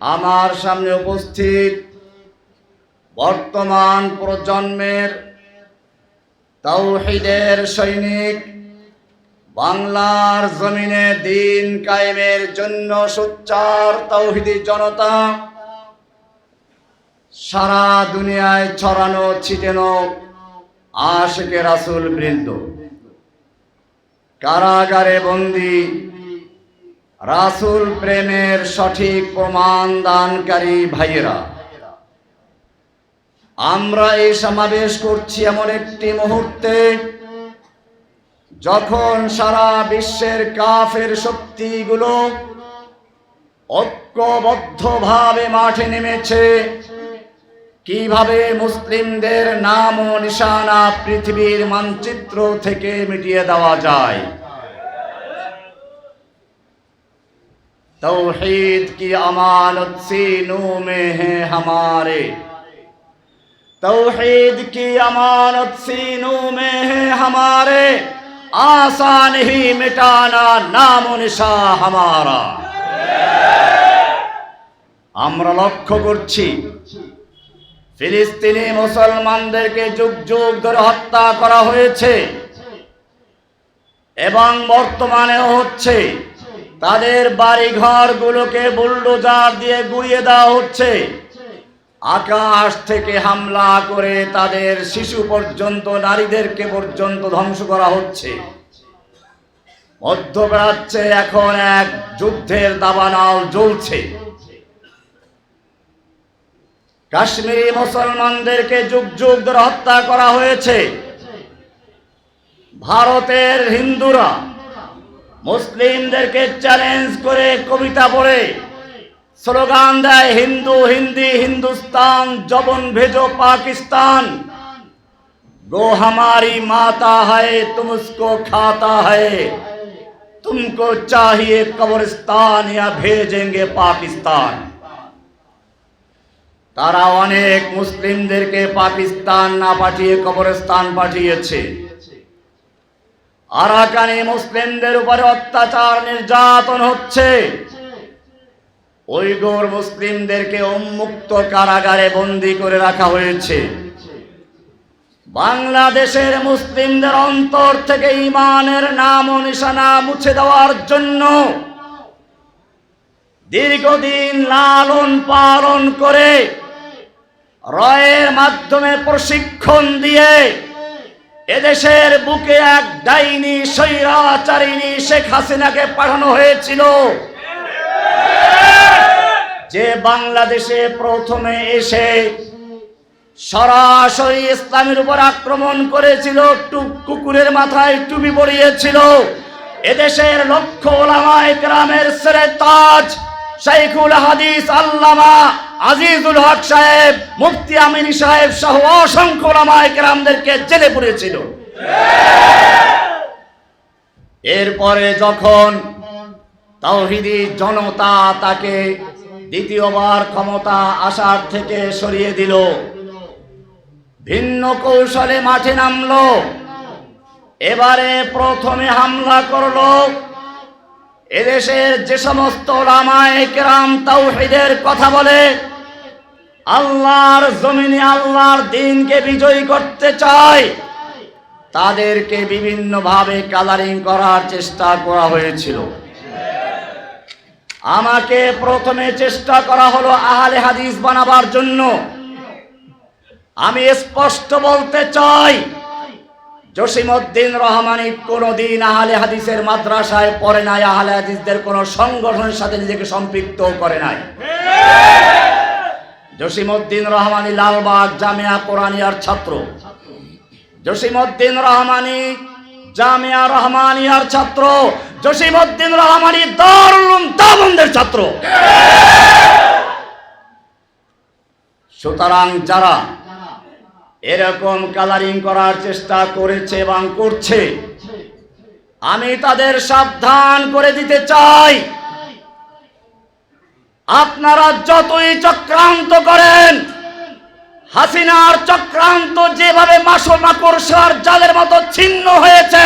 আমার সামনে উপস্থিত বর্তমান প্রজন্মের তৌহিদের সৈনিক, বাংলার জমিনে দিন কায়েমের জন্য সোচ্চার তৌহিদি জনতা, সারা দুনিয়ায় ছড়ানো, ছিটেনো আশেকে রাসুল বৃন্দ। কারাগারে বন্দী রাসুল প্রেমের সঠিক প্রমাণ দানকারী ভাইয়েরা, আমরা এই সমাবেশ করছি এমন একটি মুহূর্তে যখন সারা বিশ্বের কাফের শক্তিগুলো ঐক্যবদ্ধভাবে মাঠে নেমেছে, কীভাবে মুসলিমদের নাম ও নিশানা পৃথিবীর মানচিত্র থেকে মিটিয়ে দেওয়া যায়। توحید کی امانت سینوں میں ہے ہمارے توحید کی امانت سینوں میں ہے ہمارے آسان ہی مٹانا نام و نشا ہمارا আমরা লক্ষ্য করছি ফিলিস্তিনি মুসলমানদেরকে যুগ যুগ ধরে হত্যা করা হয়েছে এবং বর্তমানেও হচ্ছে তাদের বাড়ি ঘরগুলোকে বুলডোজার দিয়ে গুড়িয়ে দেওয়া হচ্ছে। আকাশ থেকে হামলা করে তাদের শিশু পর্যন্ত, নারীদেরকে পর্যন্ত ধ্বংস করা হচ্ছে। মধ্যপ্রাচ্যে এখন এক যুদ্ধের দাবানাল জ্বলছে। কাশ্মীরি মুসলমানদেরকে যুগ যুগ ধরে হত্যা করা হয়েছে। ভারতের হিন্দুরা মুসলিমদেরকে চ্যালেঞ্জ করে কবিতা পড়ে। স্লোগান দেয়, হিন্দু, হিন্দি, হিন্দুস্তান, জবন ভেজো পাকিস্তান। গো হামারি মাতা হয় তুম খাতা হয়। তুমকো চাহিয়ে কবরস্তান ইয়া ভেজেঙ্গে পাকিস্তান। তারা অনেক মুসলিমদেরকে পাকিস্তান না পাঠিয়ে কবরস্তান পাঠিয়েছে। আরাকানে মুসলিমদের উপরে অত্যাচার নির্যাতন হচ্ছে। ওইগোর মুসলিমদেরকে উন্মুক্ত কারাগারে বন্দি করে রাখা হয়েছে। বাংলাদেশের মুসলিমদের অন্তর থেকে ইমানের নাম ও নিশানা মুছে দেওয়ার জন্য দীর্ঘদিন লালন পালন করে রয়ের মাধ্যমে প্রশিক্ষণ দিয়ে এদেশের বুকে এক ডাইনি স্বৈরাচারিণী শেখ হাসিনাকে পাঠানো হয়েছিল। যে বাংলাদেশে প্রথমে এসে সরাসরি ইসলামের উপর আক্রমণ করেছিল, টুক কুকুরের মাথায় টুপি পড়িয়েছিল এদেশের লক্ষ ওলামায় গ্রামের সেরে তাজ শাইখুল হাদিস আল্লামা আজিজুল হক সাহেব, মুফতি আমিনী সাহেব সহ অসংখ্য ওলামায়ে গ্রামদেরকে জেলে পুরেছিল। এরপরে যখন তাওহিদি জনতা তাকে দ্বিতীয়বার ক্ষমতা আসার থেকে সরিয়ে দিল, ভিন্ন কৌশলে মাঠে নামলো। এবারে প্রথমে হামলা করল। এদেশের যে সমস্ত রামায় কেরাম তাওহিদের কথা বলে, আল্লাহর জমিনে আল্লাহর দিনকে বিজয়ী করতে চায়, তাদেরকে বিভিন্নভাবে কালারিং করার চেষ্টা করা হয়েছিল। আমাকে প্রথমে চেষ্টা করা হলো আহলে হাদিস বানাবার জন্য। আমি স্পষ্ট বলতে চাই জসিমউদ্দিন রহমানি কোনোদিন আহলে হাদিসের মাদ্রাসায় পড়ে নাই, আহলে হাদিসদের কোনো সংগঠনের সাথে নিজেকে সম্পৃক্ত করে নাই। জসিমউদ্দিন রহমানি লালবাগ জামিয়া কোরআনিয়ার ছাত্র। জসিমউদ্দিন রহমানি জামিয়া রহমানিয়ার ছাত্র। জসিমউদ্দিন রহমানি দারুল দাবন্দের ছাত্র। সুতরাং যারা এরকম কালারিং করার চেষ্টা করেছে এবং করছে। আমি তাদের সাবধান করে দিতে চাই। আপনারা যতই চক্রান্ত করেন, হাসিনার চক্রান্ত যেভাবে মাসো মাকড়সার জালের মতো ছিন্ন হয়েছে,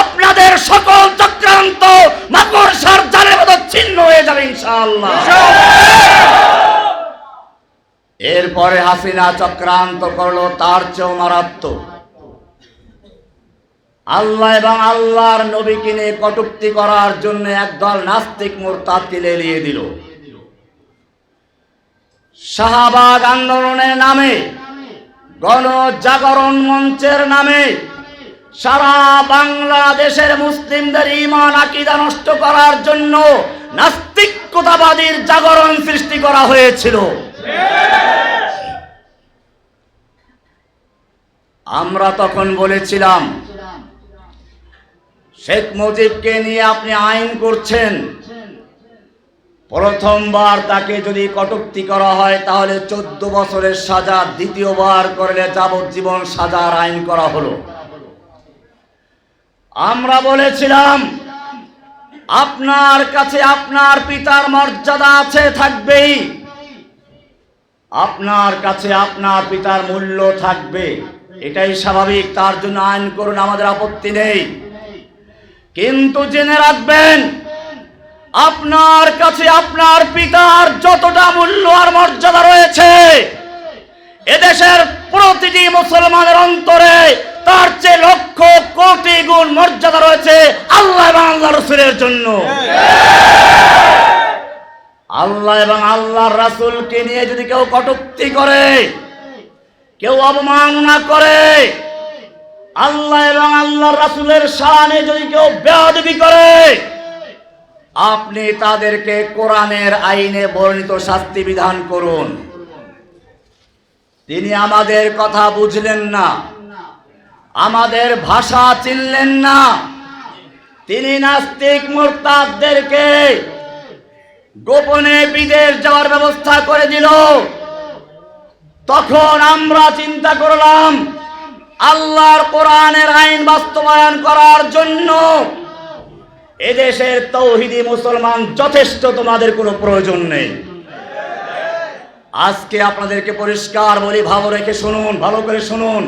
আপনাদের সকল চক্রান্ত মাকড়সার জালের মতো ছিন্ন হয়ে যাবে ইনশাআল্লাহ। এরপরে হাসিনা চক্রান্ত করল, তার চেয়েও মারাত্মক। আল্লাহ এবং আল্লাহর নবীকে নিয়ে কটুক্তি করার জন্য একদল নাস্তিক মোরতাদকে লেলিয়ে দিল। শাহবাগ আন্দোলনের নামে, গণজাগরণ মঞ্চের নামে, সারা বাংলাদেশের মুসলিমদের ইমান আকিদা নষ্ট করার জন্য নাস্তিকতাবাদীর জাগরণ সৃষ্টি করা হয়েছিল। আমরা তখন বলেছিলাম, শেখ মুজিবকে নিয়ে আপনি আইন করছেন। প্রথমবার তাকে যদি কটুক্তি করা হয়, তাহলে চোদ্দ বছরের সাজা, দ্বিতীয়বার করলে যাবজ্জীবন সাজার আইন করা হলো। আমরা বলেছিলাম, আপনার কাছে আপনার পিতার মর্যাদা আছে, থাকবেই। আপনার কাছে আপনার পিতার মূল্য থাকবে। এটাই স্বাভাবিক, তার জন্য আইন করুন, আমাদের আপত্তি নেই। কিন্তু জেনে রাখবেন, আপনার কাছে আপনার পিতার যতটা মূল্য আর মর্যাদা রয়েছে, এদেশের প্রতিটি মুসলমানের অন্তরে তার চেয়ে লক্ষ কোটি গুণ মর্যাদা রয়েছে আল্লাহ এবং আল্লাহ রসুলের জন্য। আল্লাহ এবং আল্লাহর রাসূলকে নিয়ে যদি কেউ কটুক্তি করে, কেউ অবমাননা করে, আল্লাহ এবং আল্লাহর রাসুলের শানে যদি কেউ বেয়াদবি করে, আপনি তাদেরকে কোরআনের আইনে বর্ণিত শাস্তি বিধান করুন। তিনি আমাদের কথা বুঝলেন না, আমাদের ভাষা চিনলেন না। তিনি নাস্তিক মোরতাদদেরকে গোপনে বিদেশ যাওয়ার ব্যবস্থা করে দিল। তখন আমরা চিন্তা করলাম, আল্লাহর কোরআনের আইন বাস্তবায়ন করার জন্য এদেশের তৌহিদি মুসলমান যথেষ্ট তোমাদের কোনো প্রয়োজন নেই। আজকে আপনাদেরকে পরিষ্কার বলি, ভালো রেখে শুনুন, ভালো করে শুনুন।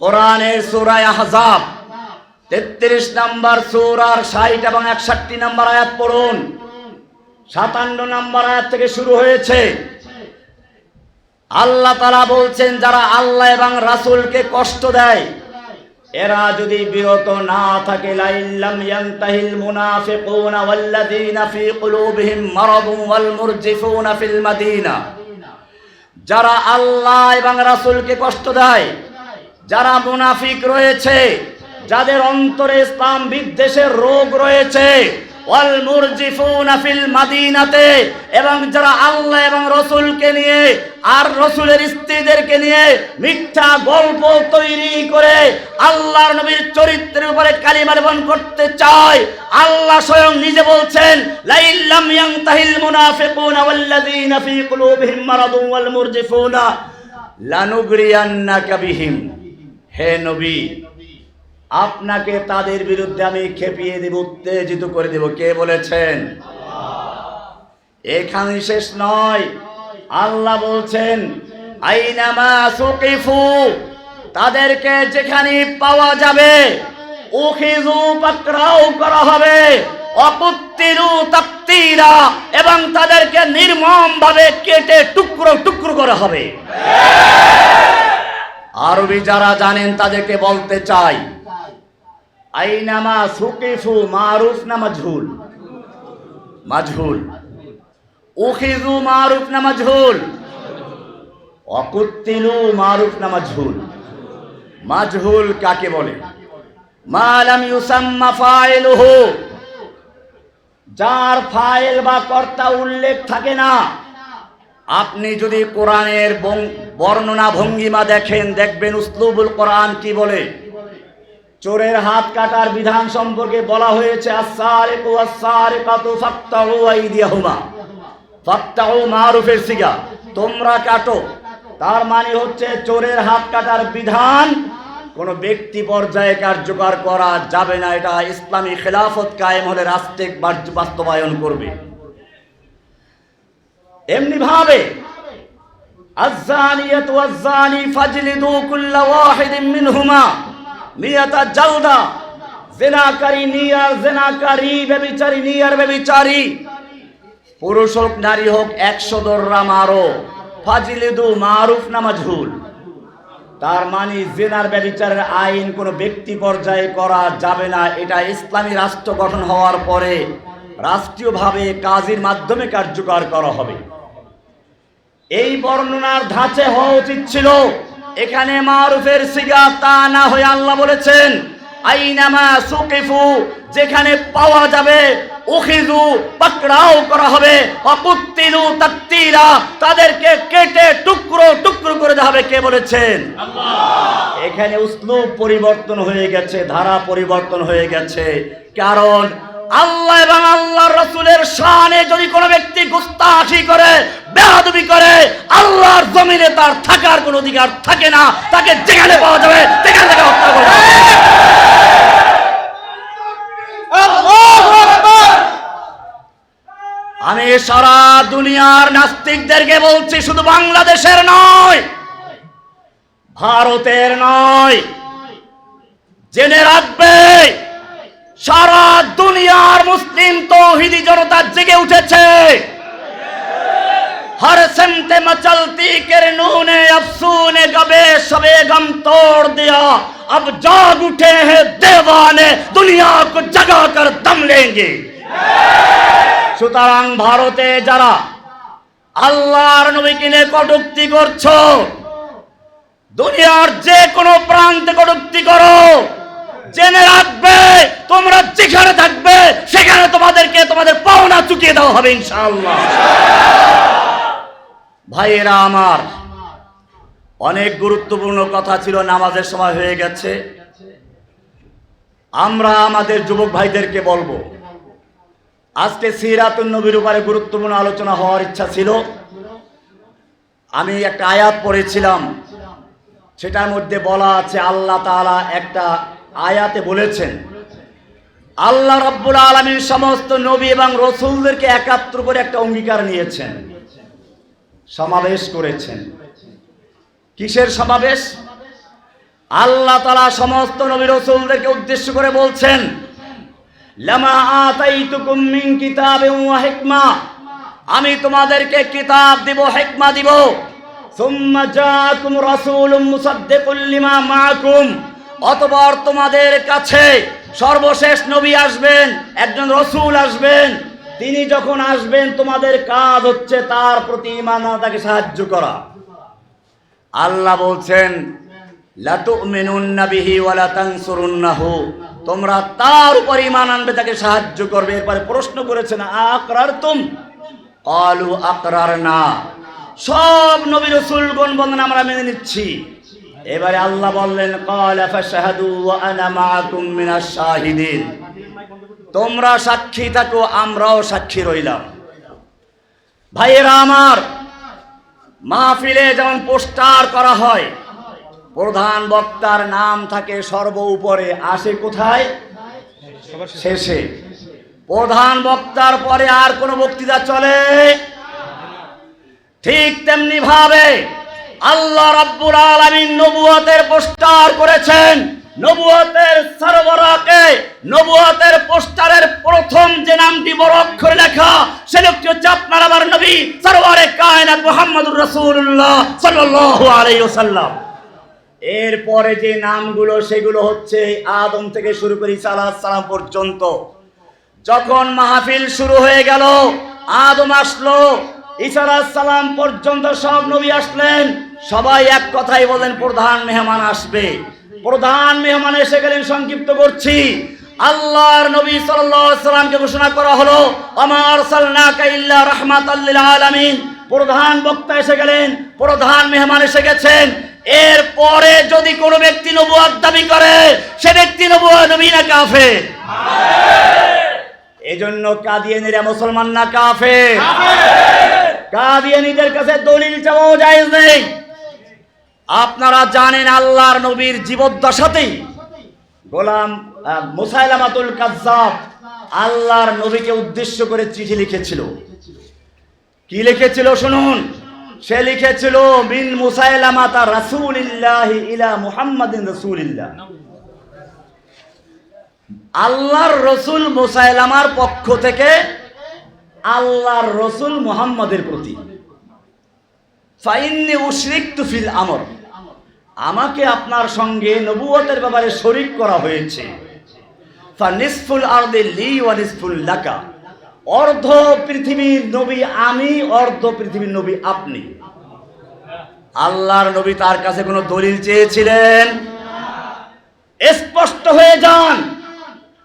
কোরআনের সুরায় আহজাব, তেত্রিশ নাম্বার সুরার ষাট এবং একষট্টি নাম্বার আয়াত পড়ুন। সাতান্ন নাম্বার আয়াত থেকে শুরু হয়েছে। আল্লাহ তারা বলছেন, যারা আল্লাহ এবং রাসূলকে কষ্ট দেয়, এরা যদি বিরত না থাকে লাইল্লাম ইয়ান্তাহিল মুনাফিকুনা ওয়াল্লাযীনা ফী কুলুবিহিম মারাদুন ওয়াল মুরজিফুনা ফিল মাদিনা। যারা আল্লাহ এবং রাসূলকে কষ্ট দেয়, যারা মুনাফিক রয়েছে, যাদের অন্তরে ইসলাম বিদ্বেষের রোগ রয়েছে ওয়াল মুরজিফুনা ফিল মাদিনাতে, এবং যারা আল্লাহ এবং রসুলকে নিয়ে আর রসুলের স্ত্রীদেরকে নিয়ে মিথ্যা গল্প তৈরি করে আল্লাহর নবীর চরিত্রের উপরে কালিমা লেপন করতে চায়, আল্লাহ স্বয়ং নিজে বলছেন লাইল্লাম ইয়ানতাহিল মুনাফিকুনা ওয়াল্লাযীনা ফী কুলুবিহিম মারাদুন ওয়াল মুরজিফুনা লানুগরিয়ান্নাকা বিহিম। হে নবী আপনাকে তাদের বিরুদ্ধে আমি খেপিয়ে দেব, উত্তেজিত করে দেব। কে বলেছেন? এখানে শেষ নয়। আল্লাহ বলছেন, আইনামা সুকিফু, তাদেরকে যেখানে পাওয়া যাবে উখিজু পাকরাও করা হবে, অকুত্তিরু তাকতিরা, এবং তাদেরকে নির্মম ভাবে কেটে টুকরো টুকরো করা হবে। আরবি যারা জানেন, তাদেরকে বলতে চাই আইনামা সুকিফু মারুফ না মাজহুল? মাজহুল। উখিজু মারুফ না মাজহুল? অকুত্তিলু মারুফ না মাজহুল? মাজহুল কাকে বলে? মালাম ইউসাম্মা ফাইলুহু। যার ফাইল বা কর্তা উল্লেখ থাকে না, আপনি যদি কোরআনের বর্ণনা ভঙ্গিমা দেখেন, দেখবেন উসলুবুল কোরআন কি বলে? চোরের হাত কাটার বিধান সম্পর্কে বলা হয়েছে আসারিকু আসারিকাতু ফাক্তাউ আইদিয়াহুমা ফাক্তাউ মারুফের সিগা তোমরা কাটো তার মানে হচ্ছে চোরের হাত কাটার বিধান কোন ব্যক্তি পর্যায়ে কার্যকর করা যাবে না এটা ইসলামী খেলাফত কায়েম হলে রাষ্ট্রিক বার্য- বাস্তবায়ন করবে এমনি ভাবে الزانية والزاني فاجلدوا كل واحد منهما মিয়াতা জালদা। জেনাকারী নিয়ার জেনাকারী বেবিচারী নিয়ার বেবিচারী পুরুষ হোক, নারী হোক, একশো দররা মারো। ফাজিলিদু মারুফ নামাজহুল তার মানে জেনার ব্যবিচারের আইন কোনো ব্যক্তি পর্যায়ে করা যাবে না। এটা ইসলামী রাষ্ট্র গঠন হওয়ার পরে রাষ্ট্রীয়ভাবে কাজের মাধ্যমে কার্যকর করা হবে। এই বর্ণনার ধাঁচে হওয়া উচিত ছিল। এখানে মারুফের সিগা তা না হয়ে আল্লাহ বলেছেন আইনামা সুকিফু যেখানে পাওয়া যাবে উখিজু পাকড়াও করা হবে অকুত্তিলু তাত্তিরা তাদেরকে কেটে টুকরো টুকরো করে দেওয়া হবে কে বলেছেন? এখানে উসলুব পরিবর্তন হয়ে গেছে ধারা পরিবর্তন হয়ে গেছে কারণ আল্লাহ এবং আল্লাহর রসুলের শানে যদি কোনো ব্যক্তি গুস্তাখি করে বেয়াদবি করে আল্লাহর জমিনে তার থাকার কোনো অধিকার থাকে না তাকে যেখানে পাওয়া যাবে সেখানে তাকে হত্যা করা হবে। আমি সারা দুনিয়ার নাস্তিকদেরকে বলছি শুধু বাংলাদেশের নয় ভারতের নয় জেনে রাখবে সারা দুনিয়ার মুসলিম তৌহিদি জনতা জেগে উঠেছে हर संत मचलती किरणों ने अफसूने गबे सबे गम तोड़ दिया अब जाग उठे हैं देवाने दुनिया को जगा कर दम लेंगे সুতরাং ভারতে যারা আল্লাহর নবীকে নিয়ে কটুক্তি করছো দুনিয়ার যে কোনো প্রান্তে কটুক্তি করো জেনে রাখবে, তোমরা যেখানে থাকবে, সেখানে তোমাদেরকে তোমাদের পাওনা চুকিয়ে দেওয়া হবে, ইনশাআল্লাহ। ভাইয়েরা আমার, অনেক গুরুত্বপূর্ণ কথা ছিল, নামাজের সময় হয়ে গেছে। আমরা আমাদের যুবক ভাইদেরকে বলব, আজকে সিরাতুন নবীর উপরে গুরুত্বপূর্ণ আলোচনা হওয়ার ইচ্ছা ছিল। আমি একটা আয়াত পড়েছিলাম, সেটার মধ্যে বলা আছে, আল্লাহ তাআলা একটা আয়াতে বলেছেন, আল্লাহ রাব্বুল আলামিন সমস্ত নবী এবং রসুলদেরকে একাত্র করে একটা অঙ্গীকার নিয়েছেন, সমাবেশ করেছেন। কিসের সমাবেশ? আল্লাহ তালা সমস্ত নবী রসুলদেরকে উদ্দেশ্য করে বলছেন আমি তোমাদেরকে কিতাব দিব, হেকমা দিব। সুম্মা জাআকুম রাসূলুম মুসাদ্দিকুল লিমা অতঃপর তোমাদের কাছে সর্বশেষ নবী আসবেন, একজন রসুল আসবেন, তিনি যখন আসবেন, তোমাদের কাজ হচ্ছে তার প্রতি ইমান তাকে সাহায্য করা। আল্লাহ বলছেন তোমরা তার উপর ঈমান আনবে, তাকে সাহায্য করবে। এরপরে প্রশ্ন করেছেন, আকরারতুম? ক্বালু আকরারনা। সব নবী রাসূলগণ বলেন আমরা মেনে নিচ্ছি। এবারে আল্লাহ বললেন তোমরা সাক্ষী থাকো, আমরাও সাক্ষী রইলাম। ভাইয়েরা আমার, মাহফিলে যেমন পোস্টার করা হয়, প্রধান বক্তার নাম থাকে সর্ব উপরে, আসে কোথায়? শেষে। প্রধান বক্তার পরে আর কোনো বক্তৃতা চলে? ঠিক তেমনি ভাবে আল্লাহ রাব্বুল আলামিন নবুয়তের পোস্টার করেছেন। নবুয়তের সরবরাহকে, নবুয়তের পোস্টারের প্রথম যে নামটি বড় অক্ষরে লেখা, সে লোকটি হচ্ছে আপনার আমার নবী, সরওয়ারে কায়নাত মুহাম্মদুর রাসূলুল্লাহ সাল্লাল্লাহু আলাইহি ওয়াসাল্লাম। এরপরে যে নামগুলো, সেগুলো হচ্ছে আদম থেকে শুরু করে আলাইহিস সালাম পর্যন্ত। যখন মাহফিল শুরু হয়ে গেল, আদম আসলো, ঈসা আলাইহিস সালাম পর্যন্ত সব নবী আসলেন। সবাই এক কথাই বলেন প্রধান মেহমান আসবে। প্রধান মেহমান এসে গেলেন সংক্ষিপ্ত করছি। আল্লাহর নবী সাল্লামকে ঘোষণা করা হলো আমার সাল্লাকা ইল্লা রাহমাতাল লিল আলামিন। প্রধান বক্তা এসে গেলেন প্রধান মেহমান এসে গেছেন। এরপরে যদি কোনো ব্যক্তি নবুয়াত দাবি করে সে ব্যক্তি নবুয়া নবী না কাফের? এজন্য কাদিয়ানিরা মুসলমান না কাফে কাদিয়ানিদের কাছে দলিল চাওয়াও জায়েজ নেই। আপনারা জানেন আল্লাহর নবীর জীবদ্দশাতেই গোলাম মুসাইলামাতুল কাজ্জাব আল্লাহর নবীকে উদ্দেশ্য করে চিঠি লিখেছিল। কি লিখেছিল শুনুন? সে লিখেছিল, মিন মুসাইলামাতা রাসূলিল্লাহি ইলা মুহাম্মাদিন রাসূলিল্লাহ। আল্লাহর রসুল মুসাইলামার পক্ষ থেকে আল্লাহর রসুল মুহাম্মাদের প্রতি। ফাইন্নি উশরিক ফিল আমর। আমাকে আপনার সঙ্গে নবুয়তের ব্যাপারে শরিক করা হয়েছে। ফানিসফুল আরদে লি ওয়া নিসফুল লাকা। অর্ধ পৃথিবীর নবী আমি, অর্ধ পৃথিবীর নবী আপনি। আল্লাহর নবী তার কাছে কোনো দলিল চেয়েছিলেন? স্পষ্ট হয়ে যান।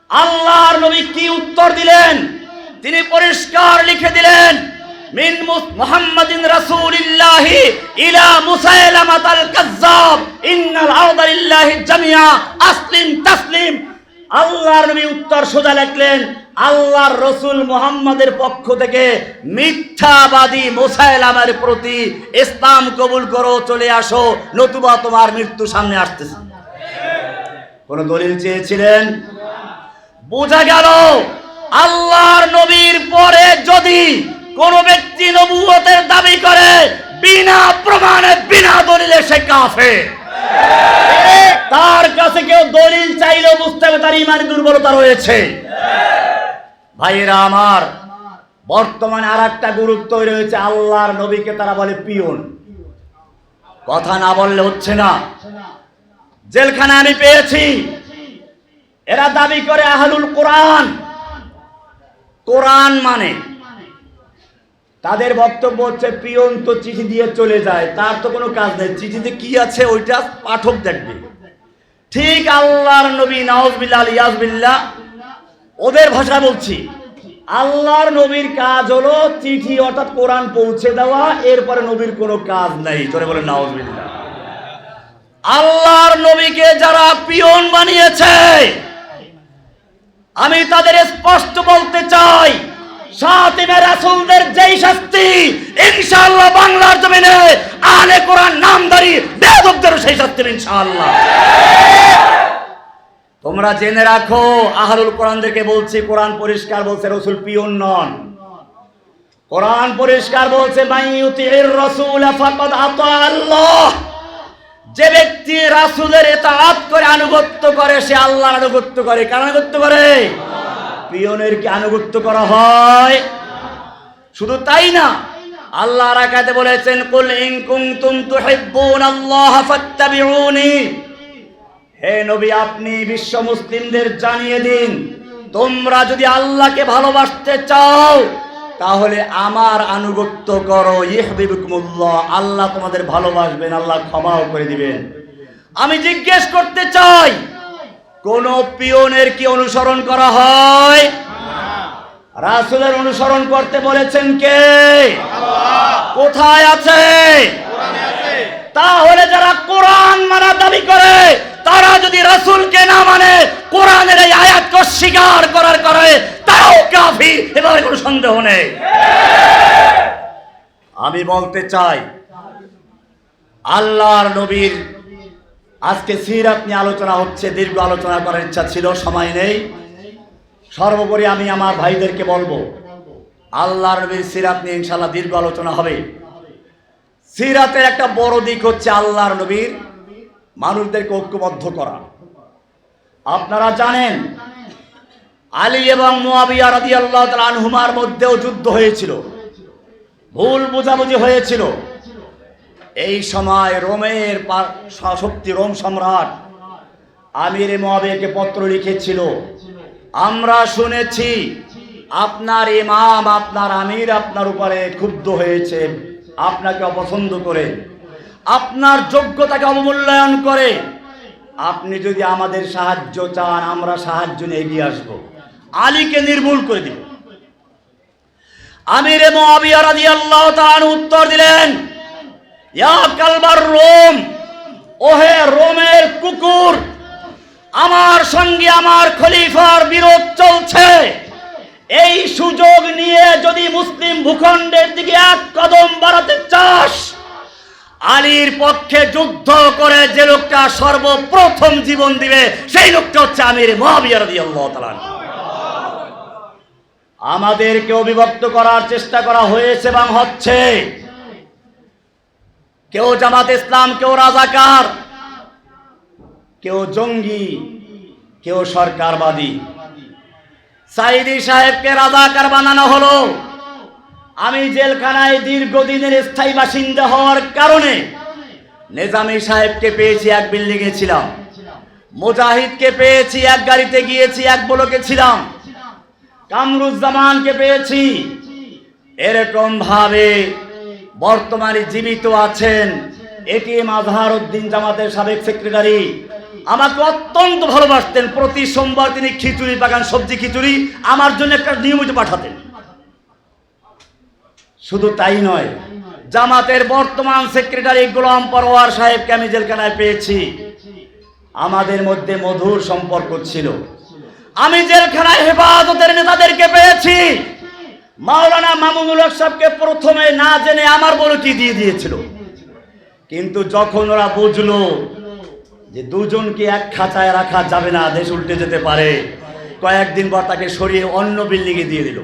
আল্লাহর নবী কি উত্তর দিলেন? তিনি পরিষ্কার লিখে দিলেন মিন মুহাম্মাদিন রাসূলিল্লাহি ইলা মুসাইলামাতাল কাজ্জাব ইন্নাল আরদা লিল্লাহি জামিয়া আসলিম তাসলিম। আল্লাহর নবী উত্তর সোজা লিখলেন, আল্লাহর রসুল মুহাম্মাদের পক্ষ থেকে মিথ্যাবাদী মুসাইলামের প্রতি ইসলাম কবুল করো, চলে আসো, নতুবা তোমার মৃত্যু সামনে আসতেছে। কোন দলিল চেয়েছিলেন? বোঝা গেল, আল্লাহর নবীর পরে যদি কোন ব্যক্তি নবুয়তের দাবি করে বিনা প্রমাণে, বিনা দলিলে সে কাফে তার কাছে কেউ দলিল চাইলেও বুঝতে হবে তার ইমান দুর্বলতা রয়েছে। ভাইয়েরা আমার, বর্তমানে আর একটা গ্রুপ তৈরি হয়েছে, আল্লাহর নবীকে তারা বলে পিয়ন কথা না বললে হচ্ছে না। জেলখানা আমি পেয়েছি। এরা দাবি করে আহলুল কোরআন। কোরআন মানে তাদের বক্তব্য হচ্ছে, পিয়ন তো চিঠি দিয়ে চলে যায়, তার তো কোনো কাজ নেই। চিঠিতে কি আছে ওইটা পাঠক দেখবে। ঠিক আল্লাহর নবী নওয়াজবিল্লাহ ইয়াজবিল্লাহ ওদের ভাষা বলছি, আল্লাহর নবীর কাজ হলো চিঠি অর্থাৎ কোরআন পৌঁছে দেওয়া, এরপরে নবীর কোনো কাজ নেই। জোরে বলে নওয়াজবিল্লাহ আল্লাহর নবীকে যারা পিয়ন বানিয়েছে, আমি তাদের স্পষ্ট বলতে চাই যেই শাস্তি বাংলার কোরআন সেই তোমরা জেনে রাখো, আহলুল কোরআনদেরকে বলছি, কোরআন পরিষ্কার বলছে রসুল পিয়ন নন। কোরআন পরিষ্কার বলছে আল্লাহ। যে ব্যক্তি রাসূলের ইতাআত করে আনুগত্য করে, সে আল্লাহর আনুগত্য করে। কার আনুগত্য করে? পিয়নের কি আনুগত্য করা হয়? শুধু তাই না, আল্লাহ রাকাতে বলেছেন, কুল ইন কুনতুম তুহিব্বুনাল্লাহ ফাত্তাবিউনি। হে নবী, আপনি বিশ্ব মুসলিমদের জানিয়ে দিন, তোমরা যদি আল্লাহকে ভালোবাসতে চাও, তাহলে আমার আনুগত্য করো। ইহবিবুকুমুল্লাহ, আল্লাহ তোমাদের ভালোবাসবেন, আল্লাহ ক্ষমাও করে দিবেন। আমি জিজ্ঞেস করতে চাই কোন পিয়নের কি অনুসরণ করা হয়? রাসূলের অনুসরণ করতে বলেছেন কে? কোথায় আছে? তাহলে যারা কোরআন মানা দাবি করে, তারা যদি রাসূলকে না মানে কোরআনের এই আয়াত স্বীকার করার করে তারাও কাফির, এবারে কোনো সন্দেহ নেই। আমি বলতে চাই, আল্লাহর নবীর আজকে সিরাত নিয়ে আলোচনা হচ্ছে, দীর্ঘ আলোচনা করার ইচ্ছা ছিল, সময় নেই। সর্বোপরি আমি আমার ভাইদেরকে বলব আল্লাহ নবীর সিরাত নিয়ে ইনশাল্লাহ দীর্ঘ আলোচনা হবে। সিরাতের একটা বড় দিক হচ্ছে আল্লাহর নবীর মানুষদেরকে ঐক্যবদ্ধ করা। আপনারা জানেন, আলী এবং মুয়াবিয়া তাআলা আনহুমার মধ্যেও যুদ্ধ হয়েছিল। ভুল বোঝাবুঝি হয়েছিল। এই সময় রোমের শক্তি রোম সম্রাট আমির মুয়াবিয়াকে পত্র লিখেছিল, আমরা শুনেছি আপনার ইমাম, আপনার আমির আপনার উপরে ক্ষুব্ধ হয়েছে, আপনাকে অপছন্দ করে। আপনার যোগ্যতাকে অবমূল্যায়ন করে। আপনি যদি আমাদের সাহায্য চান, আমরা সাহায্য নিয়ে এগিয়ে আসব। আলীকে নির্মূল করে দিব আমির মুয়াবিয়া রাদিয়াল্লাহু তাআলা উত্তর দিলেন ইয়া কালবার রোম, ওহে রোমের কুকুর, আমার সঙ্গে আমার খলিফার বিরোধ চলছে। এই সুযোগ নিয়ে যদি মুসলিম ভূখণ্ডের দিকে এক কদম বাড়াতে চাস, আলীর পক্ষে যুদ্ধ করে যে লোকটা সর্বপ্রথম জীবন দিবে, সেই লোকটা হচ্ছে আমির মহাবিয়া রাদিয়াল্লাহু আমাদেরকে অবিভক্ত করার চেষ্টা করা হয়েছে এবং হচ্ছে। কেউ জামাত ইসলাম, কেউ রাজাকার, কেউ জঙ্গি, কেউ সরকারবাদী। সাইদি সাহেবকে রাজাকার বানানো হলো। আমি জেলখানায় দীর্ঘদিনের স্থায়ী বাসিন্দা হওয়ার কারণে নেজামি সাহেবকে পেয়েছি, এক বিল্ডিংয়ে ছিলাম। মুজাহিদকে পেয়েছি, এক গাড়িতে গিয়েছি, এক ব্লকে ছিলাম। কামরুজ্জামানকে পেয়েছি। এরকম ভাবে বর্তমানে জীবিত আছেন এটিএম আজহার উদ্দিন জামাতের সাবেক সেক্রেটারি। আমাকে অত্যন্ত ভালোবাসতেন। প্রতি সোমবার তিনি খিচুড়ি, বাগান, সবজি খিচুড়ি আমার জন্য একটা নিয়মিত পাঠাতেন। শুধু তাই নয়, জামাতের বর্তমান সেক্রেটারি গোলাম পরোয়ার সাহেবকে আমি জেলখানায় পেয়েছি। আমাদের মধ্যে মধুর সম্পর্ক ছিল। আমি জেলখানায় হেফাজতের নেতাদেরকে পেয়েছি। মাওলানা মামুনুল হক সাহেবকে প্রথমে না জেনে আমার বলটি দিয়ে দিয়েছিল। কিন্তু যখন ওরা বুঝলো যে দুজনকে এক খাঁচায় রাখা যাবে না, দেশ উল্টে যেতে পারে, কয়েকদিন পর তাকে সরিয়ে অন্য বিল্ডিংয়ে দিয়ে দিল।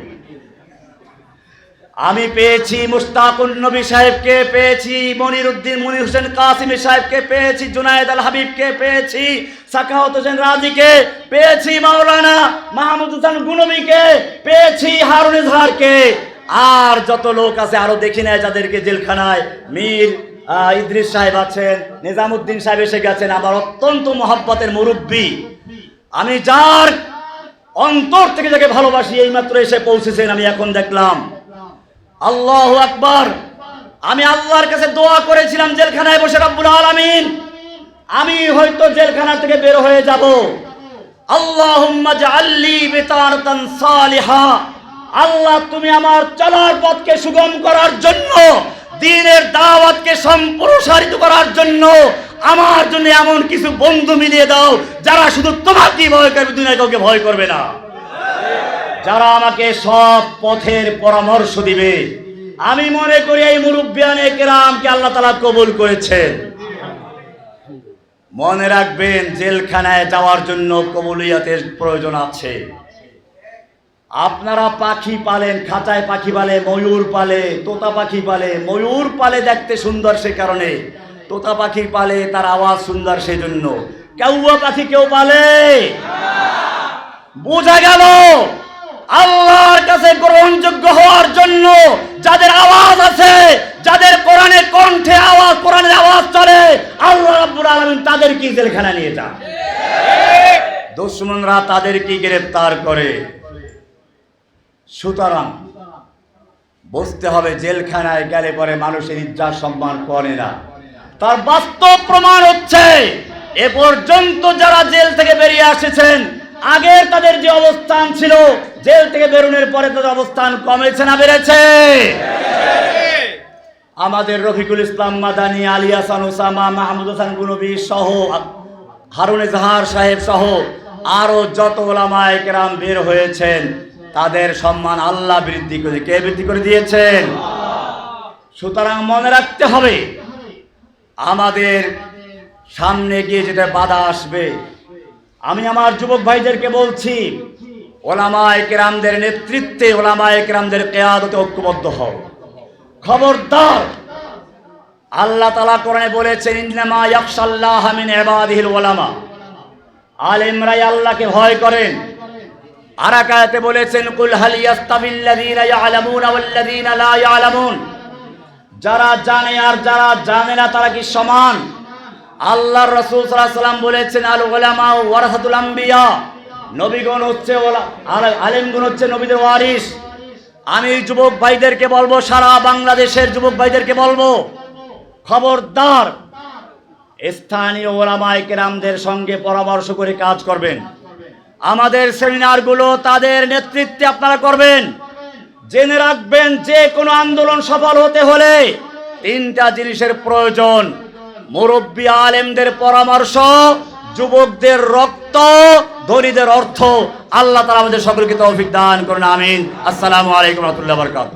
আমি পেয়েছি মুস্তাকুন নবী সাহেবকে, পেয়েছি মনির উদ্দিন মনির হোসেন কাসিমি সাহেবকে, পেয়েছি জুনায়েদ আল হাবিবকে, পেয়েছি সাখাওয়াত হোসেন রাজিকে, পেয়েছি মাওলানা মাহমুদ হোসেন গুনবীকে, পেয়েছি হারুন ইজহারকে। আর যত লোক আছে আরও দেখি নাই যাদেরকে জেলখানায়। মীর ইদ্রিস সাহেব আছেন, নিজামুদ্দিন সাহেব এসে গেছেন, আমার অত্যন্ত মহব্বতের মুরব্বী। আমি যার অন্তর থেকে যাকে ভালোবাসি, এইমাত্র এসে পৌঁছেছেন, আমি এখন দেখলাম আল্লাহ আকবার। আমি আল্লাহর কাছে দোয়া করেছিলাম জেলখানায় বসে রব্বুল আলামিন। আমি হয়তো জেলখানা থেকে বের হয়ে যাব। আল্লাহুম্মা জাআল্লি বিতারাতান সালিহা। আল্লাহ, তুমি আমার চলার পথকে সুগম করার জন্য, দিনের দাওয়াতকে সম্প্রসারিত করার জন্য আমার জন্য এমন কিছু বন্ধু মিলিয়ে দাও যারা শুধু তোমাকেই ভয় করবে দুনিয়া কাউকে ভয় করবে না। যারা আমাকে সব পথের পরামর্শ দিবে, আমি মনে করি এই মুরব্বিয়ানে কেরামকে আল্লাহ তালা কবুল করেছেন। মনে রাখবেন, জেলখানায় যাওয়ার জন্য কবুলিয়াতের প্রয়োজন আছে। আপনারা পাখি পালেন, খাঁচায় পাখি পালে, ময়ূর পালে, তোতা পাখি পালে, ময়ূর পালে দেখতে সুন্দর সে কারণে, তোতা পাখি পালে তার আওয়াজ সুন্দর সেজন্য। কেউয়া পাখি কেউ পালে? বোঝা গেল? আল্লাহর কাছে গ্রহণযোগ্য হওয়ার জন্য যাদের আওয়াজ আছে, যাদের কোরআনে কণ্ঠে আওয়াজ, কোরআনের আওয়াজ চলে, আল্লাহ রাব্বুল আলামিন তাদেরকে জেলখানা নিয়ে যান। দুশ্মনরা তাদেরকে গ্রেফতার করে। সুতরাং বুঝতে হবে জেলখানায় গেলে পরে মানুষের ইজ্জাত সম্মান করে না। তার বাস্তব প্রমাণ হচ্ছে, এ পর্যন্ত যারা জেল থেকে বেরিয়ে এসেছেন আগের তাদের যে অবস্থান ছিল, জেল থেকে বেরোনোর পরে তাদের অবস্থান কমেছে না বেড়েছে? আমাদের রফিকুল ইসলাম মাদানি, আলী হাসান, ওসামা, মাহমুদ হাসান গুনবী সহ, হারুন জাহার সাহেব সহ আরও যত ওলামায়ে কেরাম বের হয়েছেন, তাদের সম্মান আল্লাহ বৃদ্ধি করে, কে বৃদ্ধি করে দিয়েছেন? সুতরাং মনে রাখতে হবে, আমাদের সামনে গিয়ে যেটা বাধা আসবে আমি আমার যুবক ভাইদেরকে বলছি, ওলামায়ে কেরামদের নেতৃত্বে, ওলামায়ে কেরামদের কেয়াদতে ঐক্যবদ্ধ হও। খবরদার, আল্লাহ তালা কোরআনে বলেছেন, ইন্নামা ইয়াখশাল্লাহ মিন ইবাদিহিল ওলামা। আলেমরাই আল্লাহকে ভয় করেন। আরাকায়াতে বলেছেন, কুল হাল ইয়াস্তাবিল্লাযীনা ইয়ালামুনা ওয়াল্লাযীনা লা ইয়ালামুন। যারা জানে আর যারা জানে না, তারা কি সমান? আল্লাহর রাসূল সাল্লাম বলেছেন, আল ওলামা ওয়ারাসাতুল আম্বিয়া। নবীগণ হচ্ছে আলেমগণ হচ্ছে নবীদের ওয়ারিস আমি যুবক ভাইদেরকে বলব, সারা বাংলাদেশের যুবক ভাইদেরকে বলব, খবরদার। স্থানীয় ওলামায়ে কেরামদের সঙ্গে পরামর্শ করে কাজ করবেন। আমাদের সেমিনারগুলো তাদের নেতৃত্বে আপনারা করবেন। জেনে রাখবেন, যে কোনো আন্দোলন সফল হতে হলে তিনটা জিনিসের প্রয়োজন। মুরব্বী আলেমদের পরামর্শ, যুবকদের রক্ত, ধনীদের অর্থ। আল্লাহ তালা আমাদের সকলকে তৌফিক দান করুন, আমিন। আসসালামু আলাইকুম রহমতুল্লাহ বরকাত